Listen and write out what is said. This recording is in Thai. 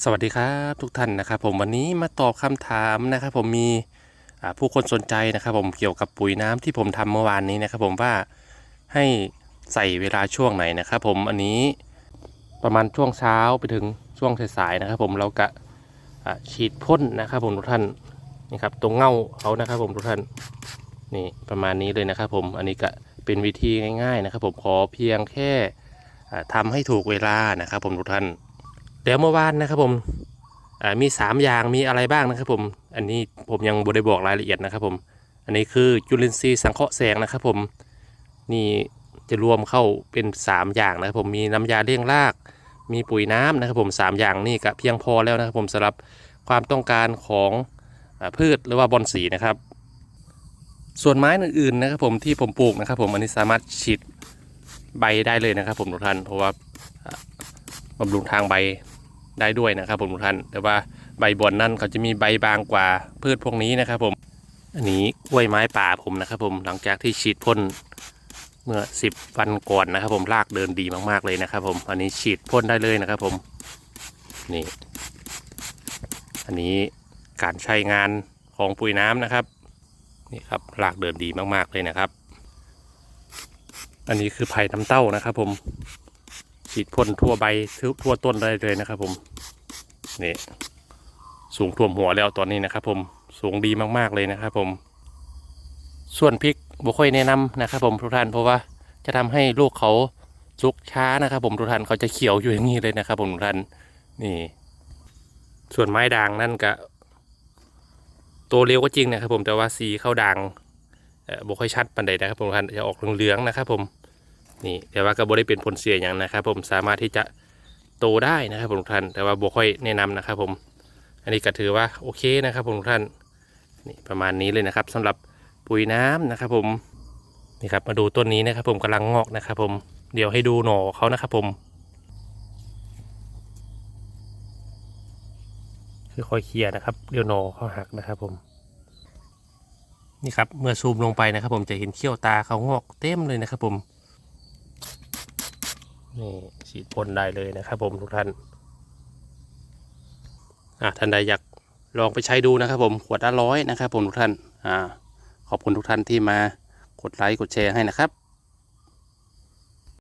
สวัสดีครับทุกท่านนะครับ ผมวันนี้มาตอบคำถามนะครับ ผมมีผู้คนสนใจนะครับ ผมเกี่ยวกับปุ๋ยน้ำที่ผมทำเมื่อวานนี้นะครับ ผมว่าให้ใส่เวลาช่วงไหนนะครับ ผมอันนี้ประมาณช่วงเช้าไปถึงช่วงสายๆนะครับ ผมเรากะฉีดพ่นนะครับ ผมทุกท่านนี่ครับตรงเง่าเขานะครับ ผมทุกท่านนี่ประมาณนี้เลยนะครับ ผมอันนี้ก็เป็นวิธีง่าย ๆนะครับ ผมขอเพียงแค่อ่าทำให้ถูกเวลานะครับ ผมทุกท่าน เดี๋ยวเมื่อวานนะครับผมอ่ามอย่างมีอะไรบ้างนะครับผม อันนี้ผมยังบได้บอกรายละเอียดนะครับผม อันนี้คือจุลินทรีย์สังเคราะห์แสงนะครับผม นี่จะรวมเข้าเป็น3อย่างนะครับผม มีน้ำยาเลี้ยงราก มีปุ๋ยน้ำนะครับผม3อย่างนี่ก็เพียงพอแล้วนะครับผมสำหรับความต้องการของอพืชหรือว่าบอนสีนะครับ ส่วนไม้อื่นๆนะครับผมที่ผมปลูกนะครับผมอันนี้สามารถฉีดใบได้เลยนะครับผมทุกท่านเพราะว่าบำรุงทางใบ ได้ด้วยนะครับผมทุกท่าน แต่ว่าใบบอนนั่นเขาจะมีใบบางกว่าพืชพวกนี้นะครับผม อันนี้กล้วยไม้ป่าผมนะครับผมหลังจากที่ฉีดพ่นเมื่อ 10 วันก่อนนะครับ ผมรากเดินดีมากๆเลยนะครับ ผม อันนี้ฉีดพ่นได้เลยนะครับ ผม นี่ อันนี้การใช้งานของปุ๋ยน้ำนะครับ นี่ครับรากเดินดีมากๆเลยนะครับ อันนี้คือไผ่น้ำเต้านะครับ ผม ฉีดพ่นทั่วใบทั่วต้นได้เลยนะครับ ผมนี่สูงท่วมหัวแล้วตอนนี้นะครับ ผมสูงดีมากๆเลยนะครับ ผม ส่วนพริกบุค่อยแนะนำนะครับ ผมทุกท่านเพราะว่าจะทำให้ลูกเขาสุกช้านะครับ ผมทุกท่านเขาจะเขียวอยู่อย่างนี้เลยนะครับ ผมทุกท่านนี่ ส่วนไม้ด่างนั่นก็โตเร็วก็จริงนะครับ ผมแต่ว่าสีเข้าด่างบุค่อยชัดปันใดนะครับ ผมทุกท่านจะออกเหลืองๆนะครับ ผม นี่แต่ว่าก็บ่ได้เป็นผลเสียอย่างนะครับผมสามารถที่จะโตได้นะครับผมทุกท่าน แต่ว่าบ่ค่อยแนะนำนะครับผม อันนี้ก็ถือว่าโอเคนะครับผมทุกท่านนี่ประมาณนี้เลยนะครับสำหรับปุ๋ยน้ำนะครับผมนี่ครับมาดูต้นนี้นะครับ ผมกำลังงอกนะครับ ผมเดี๋ยวให้ดูหน่อเขานะครับผมคือค่อยเคลียร์นะครับเดี๋ยวหน่อเขาหักนะครับผมนี่ครับเมื่อซูมลงไปนะครับ ผมจะเห็นเขี้ยวตาเขางอกเต็มเลยนะครับ ผม นี่ฉีดพ่นได้เลยนะครับผมทุกท่านอ่าท่านใดอยากลองไปใช้ดูนะครับผมขวดละร้อยนะครับผมทุกท่านอ่าขอบคุณทุกท่านที่มากดไลค์กดแชร์ให้นะครับ